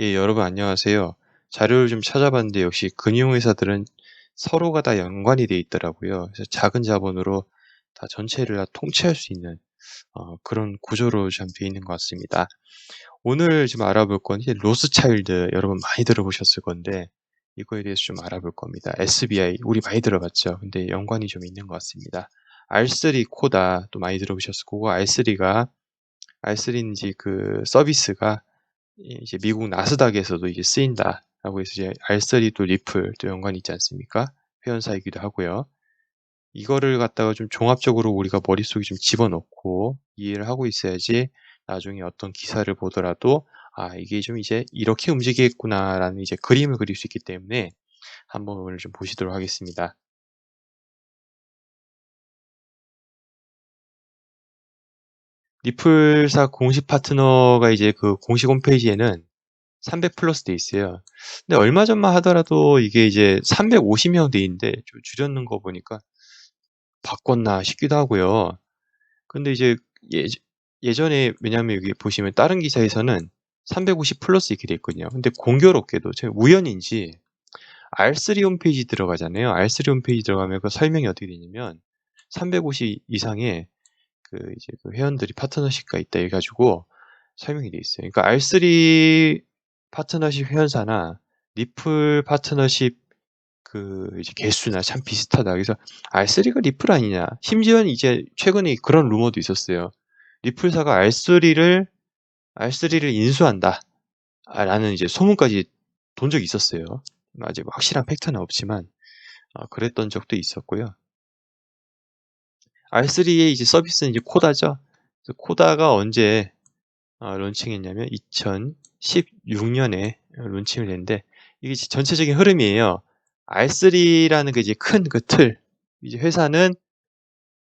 예, 여러분 안녕하세요. 자료를 좀 찾아봤는데 역시 금융회사들은 서로가 다 연관이 돼 있더라고요. 그래서 작은 자본으로 다 전체를 다 통치할 수 있는 어, 그런 구조로 좀 돼 있는 것 같습니다. 오늘 좀 알아볼 건 이제 로스차일드 여러분 많이 들어보셨을 건데 이거에 대해서 좀 알아볼 겁니다. SBI 우리 많이 들어봤죠. 근데 연관이 좀 있는 것 같습니다. R3 코다 또 많이 들어보셨을 거고 R3가 R3인지 그 서비스가 이제 미국 나스닥에서도 이제 쓰인다라고 해서 이제 R3 또 리플 또 연관이 있지 않습니까? 회원사이기도 하고요. 이거를 갖다가 좀 종합적으로 우리가 머릿속에 좀 집어넣고 이해를 하고 있어야지 나중에 어떤 기사를 보더라도 아 이게 좀 이제 이렇게 움직이겠구나라는 이제 그림을 그릴 수 있기 때문에 한번 오늘 좀 보시도록 하겠습니다. 리플사 공식 파트너가 이제 그 공식 홈페이지에는 300 플러스 돼 있어요. 근데 얼마 전만 하더라도 이게 이제 350명 돼 있는데 좀 줄였는 거 보니까 바꿨나 싶기도 하고요. 근데 이제 예, 예전에 왜냐하면 여기 보시면 다른 기사에서는 350 플러스 이렇게 돼 있거든요. 근데 공교롭게도 제가 우연인지 R3 홈페이지 들어가잖아요. R3 홈페이지 들어가면 그 설명이 어떻게 되냐면 350 이상의 그 이제 그 회원들이 파트너십가 있다 해가지고 설명이 돼 있어요. 그러니까 R3 파트너십 회원사나 리플 파트너십 그 이제 개수나 참 비슷하다. 그래서 R3가 리플 아니냐. 심지어는 이제 최근에 그런 루머도 있었어요. 리플사가 R3를 R3를 인수한다. 라는 이제 소문까지 돈 적이 있었어요. 아직 확실한 팩트는 없지만 어, 그랬던 적도 있었고요. R3의 이제 서비스는 이제 코다죠. 코다가 언제 어, 론칭했냐면 2016년에 론칭을 했는데 이게 전체적인 흐름이에요. R3라는 그 이제 큰 그 틀, 이제 회사는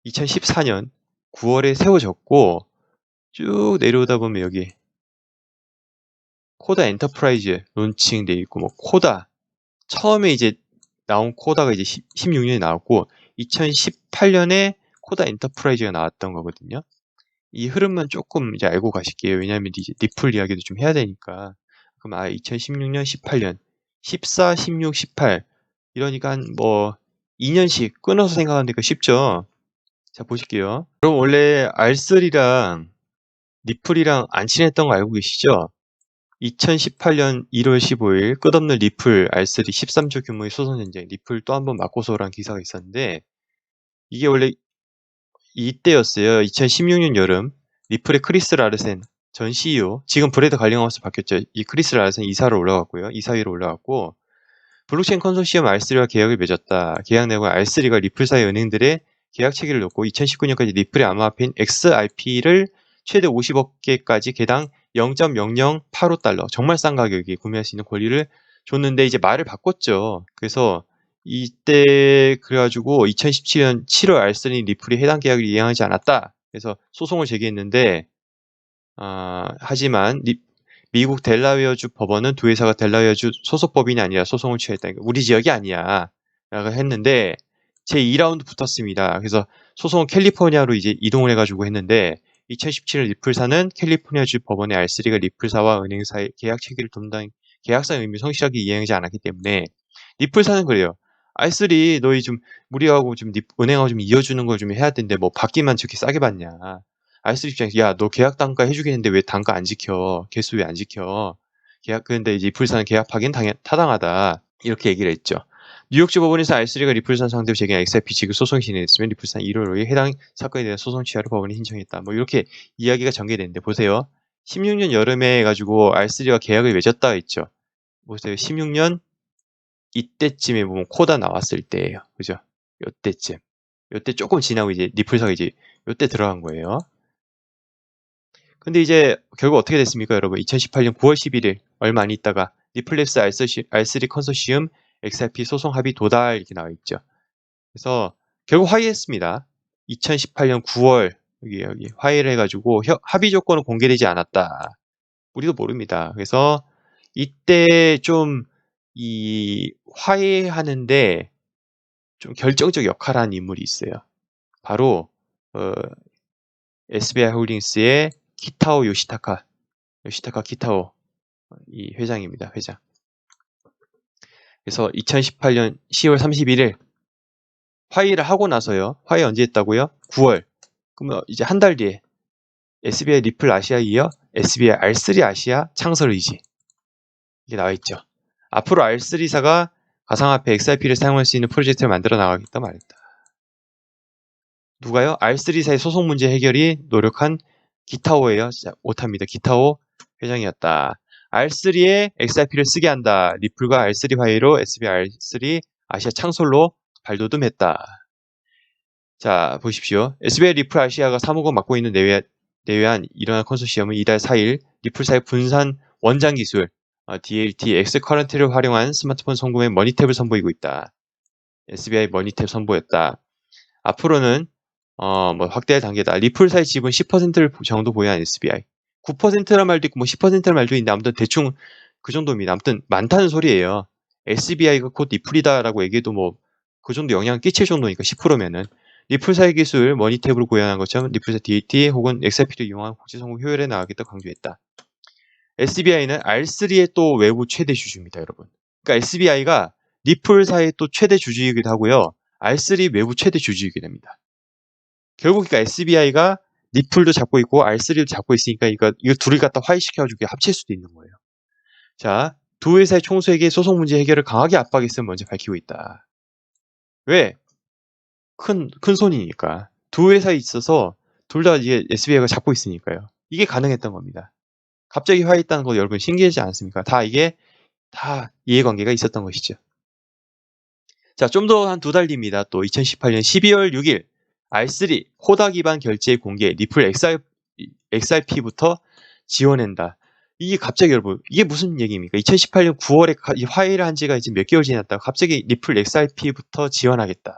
2014년 9월에 세워졌고 쭉 내려오다 보면 여기 코다 엔터프라이즈 론칭돼 있고 뭐 코다 처음에 이제 나온 코다가 이제 16년에 나왔고 2018년에 코다 엔터프라이즈가 나왔던 거거든요. 이 흐름만 조금 이제 알고 가실게요. 왜냐하면 이제 리플 이야기도 좀 해야 되니까. 그럼 아 2016년, 18년, 14, 16, 18 이러니까 한뭐 2년씩 끊어서 생각하니까 쉽죠. 자 보실게요. 그럼 원래 R3랑 리플이랑 안 친했던 거 알고 계시죠? 2018년 1월 15일 끝없는 리플 R3 13조 규모의 소송 전쟁 리플 또 한 번 맞고서란 기사가 있었는데 이게 원래 이때였어요. 2016년 여름 리플의 크리스 라르센 전 CEO 지금 브레드 갈링하우스 바뀌었죠. 이 크리스 라르센 이사로 올라갔고요. 이사위로 올라갔고 블록체인 컨소시엄 R3와 계약을 맺었다. 계약 내용은 R3가 리플 사이 은행들의 계약 체계를 놓고 2019년까지 리플의 암호화폐인 XRP를 최대 50억 개까지 개당 0.0085달러 정말 싼 가격에 구매할 수 있는 권리를 줬는데 이제 말을 바꿨죠. 그래서 이때 그래가지고 2017년 7월 알스니 리플이 해당 계약을 이행하지 않았다. 그래서 소송을 제기했는데 아, 하지만 리, 미국 델라웨어주 법원은 두 회사가 델라웨어주 소속 법인이 아니라 소송을 취했다. 그러니까 우리 지역이 아니야. 라고 했는데 제 2라운드 붙었습니다. 그래서 소송은 캘리포니아로 이제 이동을 해가지고 했는데 2017년 리플사는 캘리포니아주 법원의 R3가 리플사와 은행사의 계약 체계를 담당 계약상 의미 성실하게 이행하지 않았기 때문에 리플사는 그래요. R3 너희 좀 무리하고 좀 은행하고 좀 이어주는 걸 좀 해야 되는데 뭐 받기만 저렇게 싸게 받냐. R3 입장에서 야 너 계약 단가 해주겠는데 왜 단가 안 지켜? 개수 왜 안 지켜? 계약 근데 이제 리플사는 계약 파기는 당연 타당하다 이렇게 얘기를 했죠. 뉴욕주 법원에서 R3가 리플산 상대로 제기한 XRP 지급 소송이 진행됐으면 리플산 1월 5일 해당 사건에 대한 소송 취하를 법원이 신청했다. 뭐 이렇게 이야기가 전개됐는데 보세요. 16년 여름에 가지고 R3와 계약을 맺었다 했죠. 보세요. 16년 이때쯤에 보면 코다 나왔을 때예요. 그죠? 요때쯤. 요때 조금 지나고 이제 리플사가 이제 요때 들어간 거예요. 근데 이제 결국 어떻게 됐습니까, 여러분? 2018년 9월 11일 얼마 안 있다가 리플랩스 R3 컨소시엄 XRP 소송 합의 도달 이렇게 나와 있죠. 그래서 결국 화해했습니다. 2018년 9월 여기 여기 화해를 해가지고 합의 조건은 공개되지 않았다. 우리도 모릅니다. 그래서 이때 좀 이 화해하는데 좀 결정적 역할을 한 인물이 있어요. 바로 어, SBI 홀딩스의 키타오 요시타카, 요시타카 키타오 이 회장입니다. 회장. 그래서 2018년 10월 31일 화의를 하고 나서요. 화의 언제 했다고요? 9월. 그러면 이제 한 달 뒤에 SBI 리플 아시아 이어 SBI R3 아시아 창설 의지 이게 나와 있죠. 앞으로 R3사가 가상화폐 XRP를 사용할 수 있는 프로젝트를 만들어 나가겠다 말했다. 누가요? R3사의 소송 문제 해결이 노력한 기타오예요. 진짜 오타입니다. 기타오 회장이었다. R3에 XRP를 쓰게 한다. 리플과 R3 화해로 SBI R3 아시아 창설로 발돋움했다. 자, 보십시오. SBI 리플 아시아가 사무국 맡고 있는 내외, 내외한 일어난 컨소시엄은 이달 4일 리플사의 분산 원장 기술 어, DLT X 커런트를 활용한 스마트폰 성공의 머니탭을 선보이고 있다. SBI 머니탭 선보였다. 앞으로는 어, 뭐 확대할 단계다. 리플사의 지분 10%를 정도 보유한 SBI. 9%란 말도 있고 뭐 10%란 말도 있는데 아무튼 대충 그 정도입니다. 아무튼 많다는 소리예요. SBI가 곧 리플이다라고 얘기해도 뭐 그 정도 영향을 끼칠 정도니까 10%면은 리플사의 기술 머니탭으로 구현한 것처럼 리플사 DAT 혹은 XRP를 이용한 국제 성공 효율에 나가겠다 강조했다. SBI는 R3의 또 외부 최대 주주입니다, 여러분. 그러니까 SBI가 리플사의 또 최대 주주이기도 하고요. R3 외부 최대 주주이게 됩니다. 결국 그러니까 SBI가 리플도 잡고 있고 R3도 잡고 있으니까 이거, 둘이 갖다 화해시켜가지고 합칠 수도 있는 거예요. 자, 두 회사의 총수에게 소송 문제 해결을 강하게 압박했음을 먼저 밝히고 있다. 왜? 큰, 큰 손이니까. 두 회사에 있어서 둘 다 이게 SBI가 잡고 있으니까요. 이게 가능했던 겁니다. 갑자기 화해했다는 거 여러분 신기하지 않습니까? 다 이게 다 이해관계가 있었던 것이죠. 자, 좀 더 한 두 달 뒤입니다. 또 2018년 12월 6일 R3 코다 기반 결제 공개 리플 XR, XRP부터 지원한다. 이게 갑자기 여러분 이게 무슨 얘기입니까? 2018년 9월에 화해를 한 지가 이제 몇 개월 지났다고 갑자기 리플 XRP부터 지원하겠다.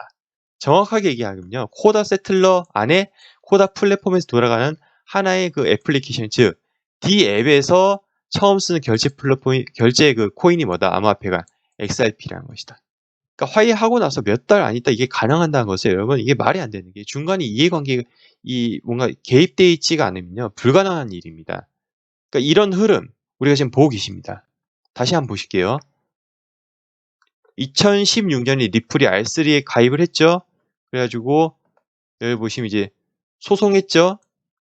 정확하게 얘기하면요. 코다 세틀러 안에 코다 플랫폼에서 돌아가는 하나의 그 애플리케이션 즉 D 앱에서 처음 쓰는 결제 플랫폼 결제 그 코인이 뭐다? 암호화폐가 XRP라는 것이다. 그러니까 화해하고 나서 몇 달 안 있다 이게 가능한다는 것을 여러분 이게 말이 안 되는 게 중간에 이해관계 이 뭔가 개입돼 있지가 않으면요 불가능한 일입니다. 그러니까 이런 흐름 우리가 지금 보고 계십니다. 다시 한번 보실게요. 2016년에 리플이 R3에 가입을 했죠. 그래가지고 여기 보시면 이제 소송했죠.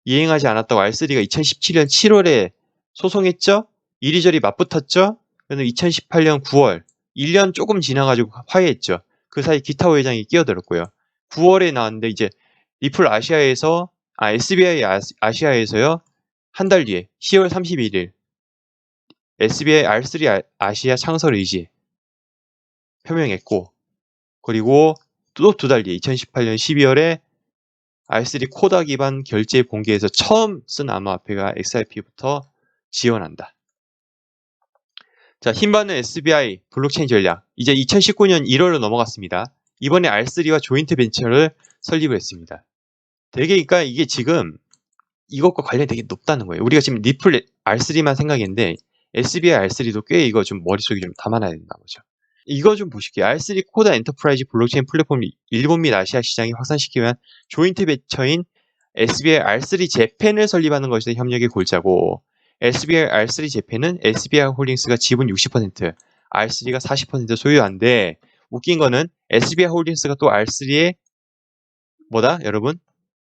이행하지 않았다고 R3가 2017년 7월에 소송했죠. 이리저리 맞붙었죠. 그래서 2018년 9월 1년 조금 지나가지고 화해했죠. 그 사이 기타오 회장이 끼어들었고요. 9월에 나왔는데 이제 리플 아시아에서 아 SBI 아시아에서요 한 달 뒤에 10월 31일 SBI R3 아시아 창설 의지 표명했고 그리고 또 두 달 뒤에 2018년 12월에 R3 코다 기반 결제 공개에서 처음 쓴 암호화폐가 XRP부터 지원한다. 자, 힘받는 SBI 블록체인 전략. 이제 2019년 1월로 넘어갔습니다. 이번에 R3와 조인트 벤처를 설립을 했습니다. 되게, 그러니까 이게 지금 이것과 관련이 되게 높다는 거예요. 우리가 지금 리플 R3만 생각했는데 SBI R3도 꽤 이거 좀 머릿속에 좀 담아놔야 된다 보죠. 이거 좀 보실게요. R3 코다 엔터프라이즈 블록체인 플랫폼 일본 및 아시아 시장이 확산시키기 위한 조인트 벤처인 SBI R3 재팬을 설립하는 것이 협력의 골자고 SBI R3 재팬은 SBI 홀딩스가 지분 60%, R3가 40% 소유한데 웃긴 거는 SBI 홀딩스가 또 R3의 뭐다 여러분?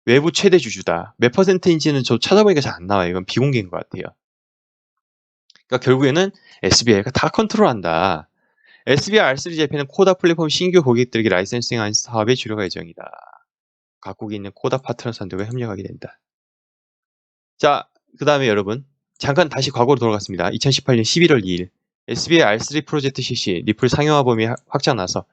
외부 최대 주주다. 몇 퍼센트인지는 저 찾아보니까 잘 안 나와요. 이건 비공개인 것 같아요. 그러니까 결국에는 SBI가 다 컨트롤한다. SBI R3 재팬은 코다 플랫폼 신규 고객들에게 라이센싱한 사업에 주력할 예정이다. 각국에 있는 코다 파트너 선들과 협력하게 된다. 자, 그 다음에 여러분 잠깐 다시 과거로 돌아갔습니다. 2018년 11월 2일 SBI R3 프로젝트 실시 리플 상용화 범위 확장 나서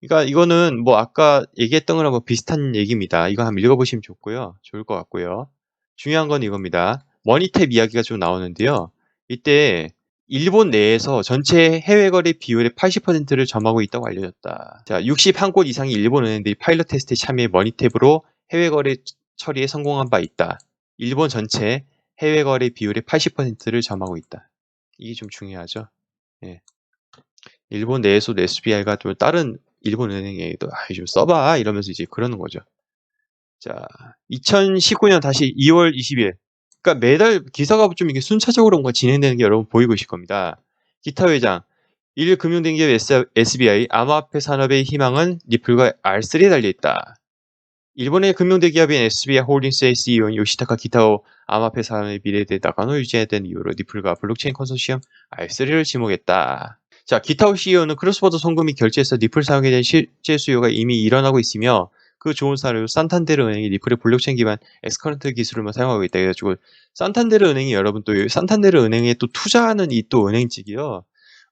그러니까 이거는 뭐 아까 얘기했던 거랑 뭐 비슷한 얘기입니다. 이거 한번 읽어보시면 좋고요. 좋을 것 같고요. 중요한 건 이겁니다. 머니탭 이야기가 좀 나오는데요. 이때 일본 내에서 전체 해외 거래 비율의 80%를 점하고 있다고 알려졌다. 자, 61곳 이상의 일본 은행들이 파일럿 테스트에 참여해 머니탭으로 해외 거래 처리에 성공한 바 있다. 일본 전체 해외 거래 비율의 80%를 점하고 있다. 이게 좀 중요하죠. 예. 일본 내에서도 SBI가 또 다른 일본 은행에도 아, 좀 써봐 이러면서 이제 그러는 거죠. 자, 2019년 다시 2월 20일 그러니까 매달 기사가 좀 이게 순차적으로 뭔가 진행되는 게 여러분 보이고 있을 겁니다. 기타 회장, 일 금융대기업 SBI 암호화폐 산업의 희망은 리플과 R3에 달려있다. 일본의 금융대기업인 SBI 홀딩스의 CEO 요시타카 기타오 암호화폐 산업의 미래에 대해 나가노 되는 이유로 리플과 블록체인 컨소시엄 R3를 지목했다. 자, 기타오 CEO는 크로스버더 송금이 결제해서 리플 사용에 대한 실제 수요가 이미 일어나고 있으며 그 좋은 사례로 산탄데르 은행이 리플의 블록체인 기반 엑스커런트 기술을 사용하고 있다. 그래가지고 산탄데르 은행이 여러분 또 산탄데르 은행에 또 투자하는 이 또 은행직이요.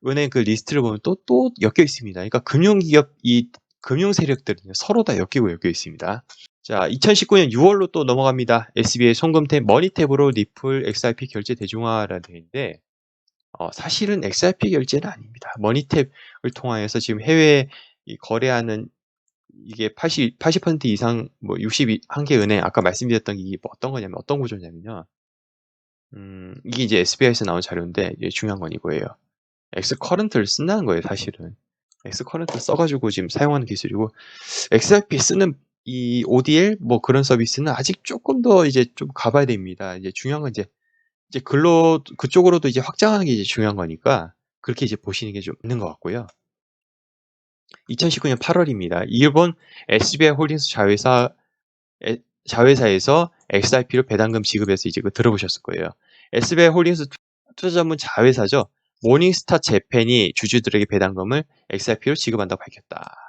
은행 그 리스트를 보면 또 또 엮여 있습니다. 그러니까 금융기업 이 금융 세력들이 서로 다 엮이고 엮여 있습니다. 자, 2019년 6월로 또 넘어갑니다. SBI 송금탭 머니탭으로 리플 XRP 결제 대중화라는 데인데 어, 사실은 XRP 결제는 아닙니다. 머니탭을 통하여서 지금 해외 거래하는 이게 80, 80% 이상 뭐 61개 은행 아까 말씀드렸던 게 뭐 어떤 거냐면 어떤 구조냐면요. 음, 이게 이제 SBI에서 나온 자료인데 중요한 건 이거예요. 엑스 커런트를 쓴다는 거예요, 사실은. 엑스 커런트를 써가지고 지금 사용하는 기술이고 XRP 쓰는 이 ODL 뭐 그런 서비스는 아직 조금 더 이제 좀 가봐야 됩니다. 이제 중요한 건 이제 이제 글로 그쪽으로도 이제 확장하는 게 이제 중요한 거니까 그렇게 이제 보시는 게 좀 있는 것 같고요. 2019년 8월입니다. 일본 SBI 홀딩스 자회사 에, 자회사에서 XRP로 배당금 지급해서 이제 그 들어보셨을 거예요. SBI 홀딩스 투자 전문 자회사죠. 모닝스타 재팬이 주주들에게 배당금을 XRP로 지급한다고 밝혔다.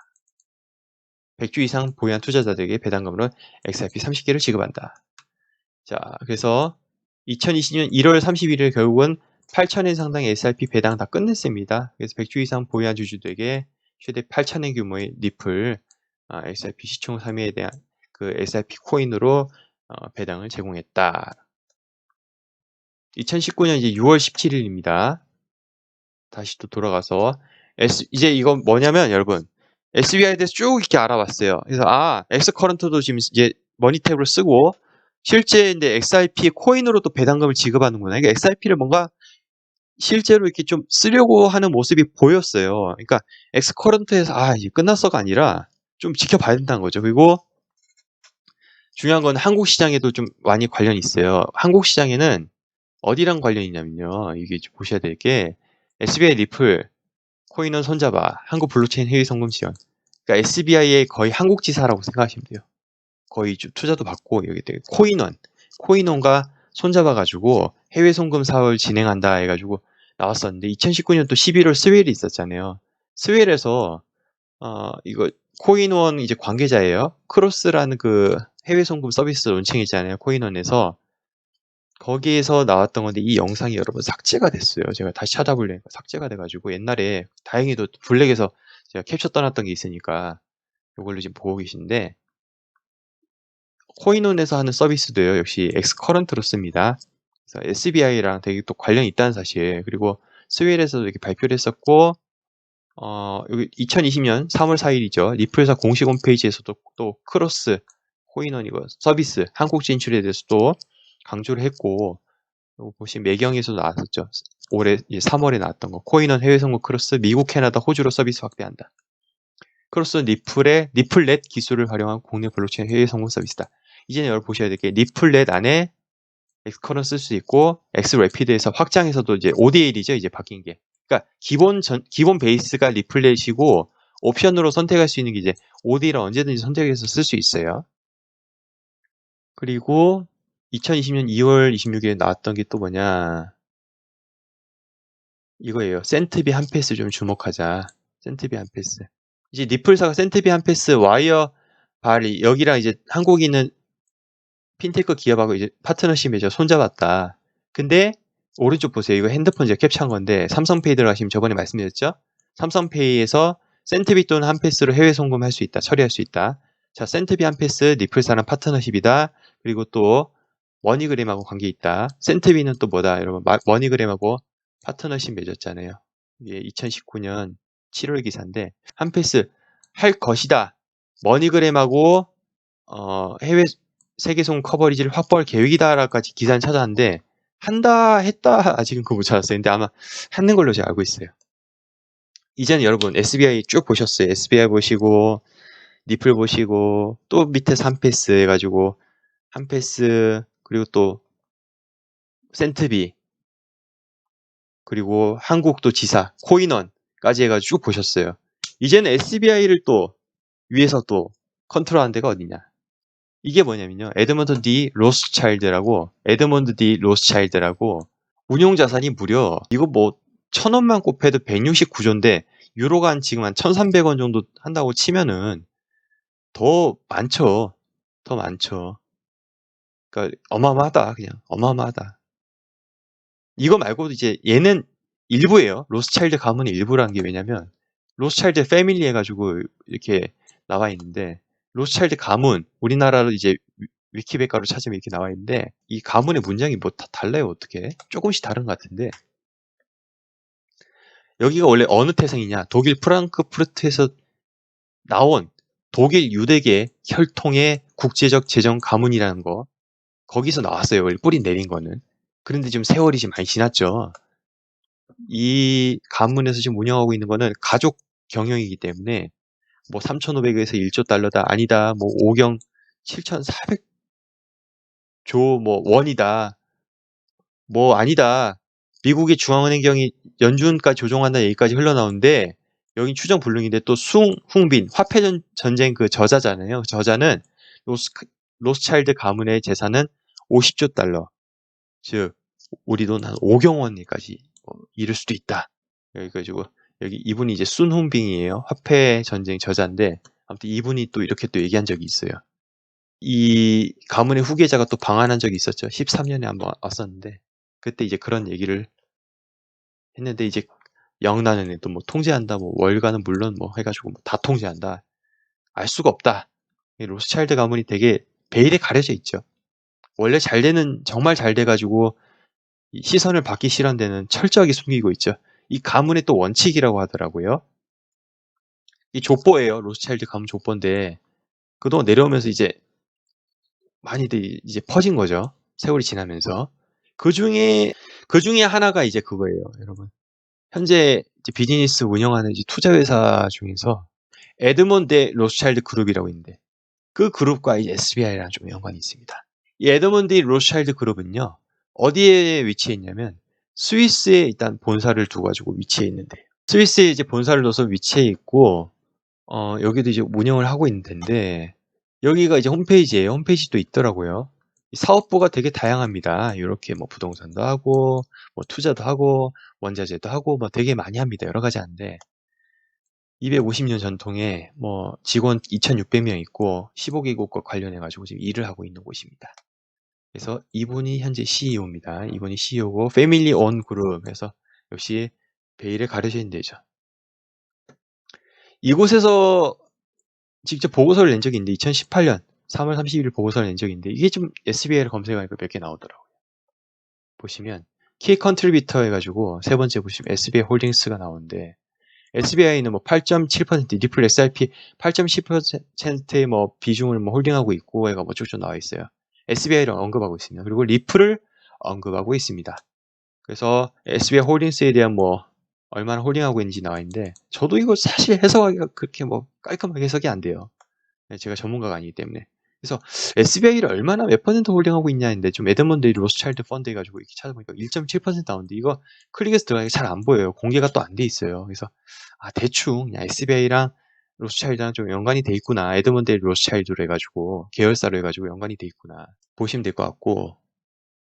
100주 이상 보유한 투자자들에게 배당금으로 XRP 30개를 지급한다. 자, 그래서 2020년 1월 31일 결국은 8천엔 상당의 SRP 배당 다 끝냈습니다. 그래서 100주 이상 보유한 주주들에게 최대 8천엔 규모의 리플 아, SRP 시총 3위에 대한 그 SRP 코인으로 어, 배당을 제공했다. 2019년 이제 6월 17일입니다. 다시 또 돌아가서 S, 이제 이건 뭐냐면 여러분 SBI에 대해서 쭉 이렇게 알아봤어요. 그래서 아 엑스 커런트도 지금 이제 머니탭으로 쓰고 실제 이제 XRP 코인으로 또 배당금을 지급하는구나. 그러니까 XRP를 뭔가 실제로 이렇게 좀 쓰려고 하는 모습이 보였어요. 그러니까 엑스 커런트에서 아 이제 끝났어가 아니라 좀 지켜봐야 된다는 거죠. 그리고 중요한 건 한국 시장에도 좀 많이 관련이 있어요. 한국 시장에는 어디랑 관련이 있냐면요. 이게 보셔야 될 게 SBI 리플, 코인원 손잡아, 한국 블록체인 해외 송금 지원. 그러니까 SBI의 거의 한국 지사라고 생각하시면 돼요. 거의 투자도 받고 여기 되게 코인원, 코인원과 손잡아가지고 해외 송금 사업을 진행한다 해가지고 나왔었는데 2019년 또 11월 스웨일이 있었잖아요. 스웨일에서 어 이거 코인원 이제 관계자예요. 크로스라는 그 해외 송금 서비스 론칭했잖아요. 코인원에서 거기에서 나왔던 건데 이 영상이 여러분 삭제가 됐어요. 제가 다시 찾아보려니까 삭제가 돼가지고 옛날에 다행히도 블랙에서 제가 캡처 떠났던 게 있으니까 이걸로 지금 보고 계신데 코인원에서 하는 서비스도요. 역시 엑스커런트로 씁니다. 그래서 SBI랑 되게 또 관련이 있다는 사실 그리고 스웨일에서도 이렇게 발표를 했었고 어, 여기 2020년 3월 4일이죠. 리플사 공식 홈페이지에서도 또 크로스 코인원 이거 서비스 한국 진출에 대해서도 강조를 했고 보시면 매경에서도 나왔었죠. 올해 3월에 나왔던 거 코인원 해외 선거 크로스 미국 캐나다 호주로 서비스 확대한다. 크로스 리플의 리플렛 기술을 활용한 국내 블록체인 해외 성공 서비스다. 이제는 여러분 보셔야 될 게 리플렛 안에 엑스커런 쓸수 있고 엑스래피드에서 확장해서도 이제 ODL이죠 이제 바뀐 게. 그러니까 기본 전 기본 베이스가 리플렛이고 옵션으로 선택할 수 있는 게 이제 ODL을 언제든지 선택해서 쓸 수 있어요. 그리고 2020년 2월 26일에 나왔던 게 또 뭐냐 이거예요. 센트비 한 패스 좀 주목하자. 센트비 한 패스. 이제 리플사가 센트비 한 패스 와이어 발이 여기랑 이제 있는 핀테크 기업하고 이제 파트너십 맺어 손잡았다. 근데 오른쪽 보세요. 이거 핸드폰 제가 캡처한 건데 삼성페이 들어가시면 저번에 말씀드렸죠? 삼성페이에서 센트비 또는 한패스로 해외 송금할 수 있다. 처리할 수 있다. 자, 센트비 한패스 리플사랑 파트너십이다. 그리고 또 머니그램하고 관계 있다. 센트비는 또 뭐다? 여러분 머니그램하고 파트너십 맺었잖아요. 이게 2019년 7월 기사인데 한패스 할 것이다. 머니그램하고 어, 해외 세계송 커버리지를 확보할 계획이다라까지 기사는 찾아왔는데 한다 했다 아직은 그거 못 찾았어요. 근데 아마 하는 걸로 제가 알고 있어요. 이제는 여러분 SBI 쭉 보셨어요. SBI 보시고 니플 보시고 또 밑에 3패스 해가지고 한 패스 그리고 또 센트비 그리고 한국도 지사, 코인원까지 해가지고 쭉 보셨어요. 이제는 SBI를 또 위에서 또 컨트롤하는 데가 어디냐? 이게 뭐냐면요. 에드먼드 디 로스차일드라고 에드먼드 디 로스차일드라고 운용 자산이 무려 이거 뭐 천원만 곱해도 169조인데 유로가 한 지금 한 1,300원 정도 한다고 치면은 더 많죠. 더 많죠. 그러니까 어마어마하다 그냥 어마어마하다. 이거 말고도 이제 얘는 일부예요. 로스차일드 가문의 일부라는 게 왜냐면 로스차일드 패밀리 해가지고 이렇게 나와 있는데 로스차일드 가문 우리나라로 이제 위- 위키백과로 찾으면 이렇게 나와 있는데 이 가문의 문장이 뭐 다 달라요 어떻게? 조금씩 다른 것 같은데. 여기가 원래 어느 태생이냐? 독일 프랑크푸르트에서 나온 독일 유대계 혈통의 국제적 재정 가문이라는 거. 거기서 나왔어요. 뿌리 내린 거는. 그런데 지금 세월이 지금 많이 지났죠. 이 가문에서 지금 운영하고 있는 거는 가족 경영이기 때문에 뭐 3,500에서 1조 달러다 아니다 뭐 5경 7,400조 뭐 원이다 뭐 아니다. 미국의 중앙은행경이 연준까지 조종한다 얘기까지 흘러나오는데 여기 추정 불능인데 또 숭훈빈 화폐 전- 전쟁 그 저자잖아요. 저자는 로스 로스차일드 가문의 재산은 50조 달러. 즉 우리 돈 한 5경 원까지 이를 수도 있다. 여기 가지고 여기 이분이 이제 순훈빙이에요. 화폐 전쟁 저자인데 아무튼 이분이 또 이렇게 또 얘기한 적이 있어요. 이 가문의 후계자가 또 방한한 적이 있었죠. 13년에 한번 왔었는데 그때 이제 그런 얘기를 했는데 이제 영란은 애도 뭐 통제한다, 뭐 월가는 물론 뭐 해가지고 뭐 다 통제한다. 알 수가 없다. 이 로스차일드 가문이 되게 베일에 가려져 있죠. 원래 잘 되는 정말 잘 돼가지고 이 시선을 받기 싫은 데는 철저하게 숨기고 있죠. 이 가문의 또 원칙이라고 하더라고요. 이 족보예요. 로스차일드 가문 족보인데 그동안 내려오면서 이제 많이들 이제 퍼진 거죠. 세월이 지나면서 그 중에 그 중에 하나가 이제 그거예요, 여러분. 현재 비즈니스 운영하는 이제 투자 회사 중에서 에드먼드 로스차일드 그룹이라고 있는데 그 그룹과 SBI랑 좀 연관이 있습니다. 이 에드먼드 로스차일드 그룹은요 어디에 위치해 있냐면 스위스에 일단 본사를 두고 가지고 위치해 있는데 스위스에 이제 본사를 둬서 위치해 있고 어 여기도 이제 운영을 하고 있는 데인데 여기가 이제 홈페이지예요. 홈페이지도 있더라고요. 이 사업부가 되게 다양합니다. 이렇게 뭐 부동산도 하고 뭐 투자도 하고 원자재도 하고 뭐 되게 많이 합니다. 여러 가지 하는데 250년 전통의 뭐 직원 2,600명 있고 15개국과 관련해 가지고 지금 일을 하고 있는 곳입니다. 그래서 이분이 현재 CEO입니다. 이분이 CEO고 패밀리 온 그룹에서 역시 베일에 있는 데죠. 이곳에서 직접 보고서를 낸 적이 있는데 2018년 3월 30일 보고서를 낸 적이 있는데 이게 좀 SBI를 검색하니까 몇 개 나오더라고요. 보시면 키 컨트리뷰터 해가지고 세 번째 보시면 SBI 홀딩스가 나오는데 SBI는 뭐 8.7% 리플 SRP 8.10%의 뭐 비중을 뭐 홀딩하고 있고 얘가 뭐 쭉쭉 나와 있어요. SBI를 언급하고 있습니다. 그리고 리플을 언급하고 있습니다. 그래서 SBI 홀딩스에 대한 뭐 얼마나 홀딩하고 있는지 나와 있는데 저도 이거 사실 해석하기가 그렇게 뭐 깔끔하게 해석이 안 돼요. 네, 제가 전문가가 아니기 때문에. 그래서 SBI를 얼마나 몇 퍼센트 홀딩하고 있냐 했는데 좀 에드먼드 로스차일드 펀드 해가지고 이렇게 찾아보니까 1.7% 나오는데 이거 클릭해서 들어가니까 잘 안 보여요. 공개가 또 안 돼 있어요. 그래서 아 대충 그냥 SBI랑 로스차일드랑 좀 연관이 돼 있구나. 에드먼드 로스차일드로 해가지고 계열사로 해가지고 연관이 돼 있구나. 보시면 될 것 같고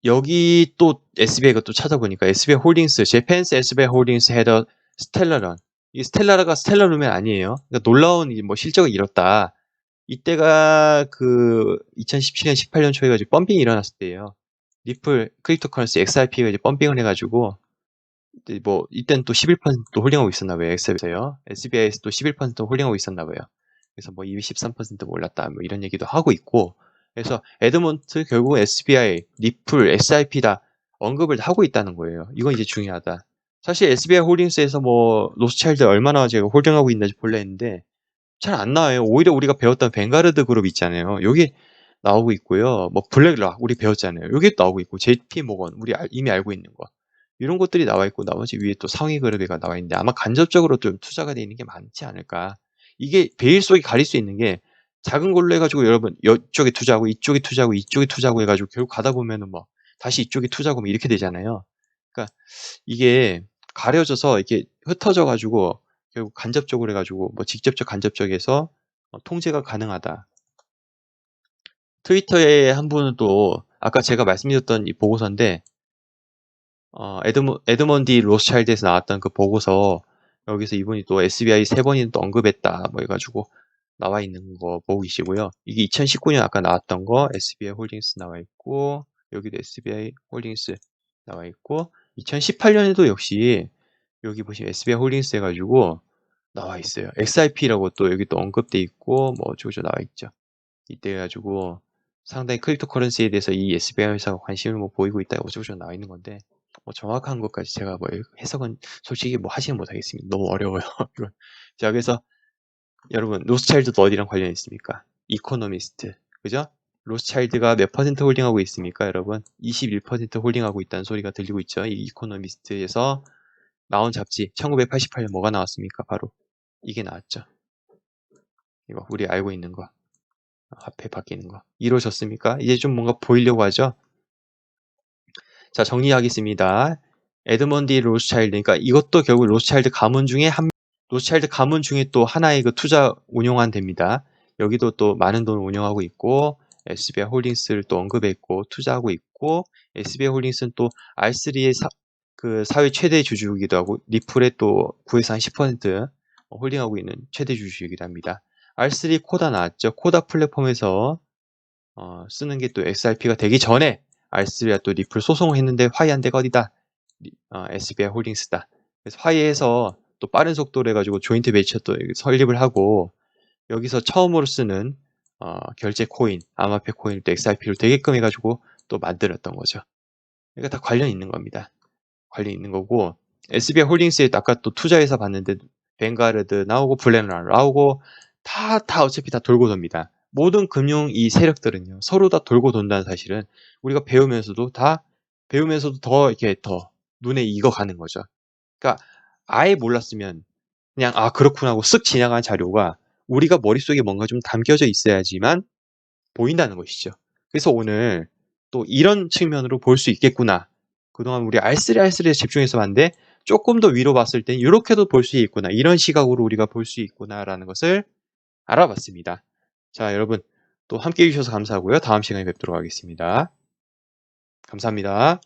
여기 또 SBI가 또 찾아보니까 SBI 홀딩스, 제펜스 SBI 홀딩스 헤더 스텔라런. 이 스텔라라가 스텔라룸이 아니에요. 그러니까 놀라운 이뭐 실적을 이뤘다. 이때가 그 2017년, 18년 초에 가지고 펌핑이 일어났을 때예요. 리플 크립토커런시 XRP가 이제 펌핑을 해가지고 뭐 이때는 또 11%또 홀딩하고 있었나 봐요. XRP에서요. SBI에서 또 11% 홀딩하고 있었나 봐요. 그래서 뭐 23% 올랐다 뭐 이런 얘기도 하고 있고 그래서 에드먼트 결국 SBI, 리플, SIP 다 언급을 하고 있다는 거예요. 이건 이제 중요하다. 사실 SBI 홀딩스에서 뭐 로스차일드 얼마나 제가 홀딩하고 있는지 볼라 했는데 잘 안 나와요. 오히려 우리가 배웠던 뱅가르드 그룹 있잖아요. 여기 나오고 있고요. 뭐 블랙락 우리 배웠잖아요. 여기 나오고 있고 JP 모건 우리 알- 이미 알고 있는 거 이런 것들이 나와 있고 나머지 위에 또 상위 그룹이가 나와 있는데 아마 간접적으로 좀 투자가 돼 있는 게 많지 않을까. 이게 베일 속에 가릴 수 있는 게 작은 걸로 해가지고 여러분 이쪽에 투자하고 이쪽에 투자하고 이쪽에 투자하고 해가지고 결국 가다 보면은 뭐 다시 이쪽에 투자고 뭐 이렇게 되잖아요. 그러니까 이게 가려져서 이렇게 흩어져 가지고 결국 간접적으로 해가지고 뭐 직접적 간접적에서 어, 통제가 가능하다. 트위터에 한 분은 또 아까 제가 말씀드렸던 이 보고서인데 어, 에드모, 에드먼디 로스차일드에서 나왔던 그 보고서 여기서 이분이 또 SBI 세 번이나 또 언급했다 뭐 해가지고 나와 있는 거 보고 계시고요. 이게 2019년 아까 나왔던 거 SBI 홀딩스 나와 있고 여기도 SBI 홀딩스 나와 있고 2018년에도 역시 여기 보시면 SBI 홀딩스 해가지고 나와 있어요. XRP라고 또 여기 또 언급돼 있고 뭐 어쩌고저 나와 있죠. 이때 해가지고 상당히 크립토 커런시에 대해서 이 SBI 회사가 관심을 뭐 보이고 있다 어쩌고저쩌고 나와 있는 건데 뭐 정확한 것까지 제가 뭐 해석은 솔직히 뭐 하시는 못하겠습니다. 너무 어려워요. 이건. 자 그래서 여러분 로스차일드도 어디랑 관련 있습니까? 이코노미스트 그죠? 로스차일드가 몇 퍼센트 홀딩하고 있습니까, 여러분? 21% 홀딩하고 있다는 소리가 들리고 있죠. 이 이코노미스트에서 나온 잡지 1988년 뭐가 나왔습니까? 바로 이게 나왔죠. 이거 우리 알고 있는 거. 화폐 바뀌는 거. 이루어졌습니까? 이제 좀 뭔가 보이려고 하죠. 자, 정리하겠습니다. 에드먼디 로스차일드, 그러니까 이것도 결국 로스차일드 가문 중에 한, 로스차일드 가문 중에 또 하나의 그 투자 운용한 데입니다. 여기도 또 많은 돈을 운영하고 있고, SBI 홀딩스를 또 언급했고, 투자하고 있고, SBI 홀딩스는 또 R3의 사, 그 사회 최대 주주이기도 하고, 리플의 또 9에서 한10% 홀딩하고 있는 최대 주주이기도 합니다. R3 코다 나왔죠. 코다 플랫폼에서 어, 쓰는 게 또 XRP가 되기 전에 R3가 또 리플 소송을 했는데 화해한 데가 어디다? 어, SBI 홀딩스다. 그래서 화해해서 또 빠른 속도로 해가지고 조인트 베이처 또 설립을 하고 여기서 처음으로 쓰는 어, 결제 코인, 암호화폐 코인을 또 XRP로 되게끔 해가지고 또 만들었던 거죠. 그러니까 다 관련 있는 겁니다. 관련 있는 거고 SBI 홀딩스에 아까 또 투자해서 봤는데 뱅가르드 나오고 블랙락 나오고 다, 다 어차피 다 돌고 돕니다. 모든 금융 이 세력들은요, 서로 다 돌고 돈다는 사실은 우리가 배우면서도 다, 배우면서도 더 이렇게 더 눈에 익어가는 거죠. 그러니까 아예 몰랐으면 그냥 아, 그렇구나 하고 쓱 지나간 자료가 우리가 머릿속에 뭔가 좀 담겨져 있어야지만 보인다는 것이죠. 그래서 오늘 또 이런 측면으로 볼 수 있겠구나. 그동안 우리 알쓰리알쓰리에 집중해서 봤는데 조금 더 위로 봤을 땐 이렇게도 볼 수 있구나. 이런 시각으로 우리가 볼 수 있구나라는 것을 알아봤습니다. 자, 여러분 또 함께 해주셔서 감사하고요. 다음 시간에 뵙도록 하겠습니다. 감사합니다.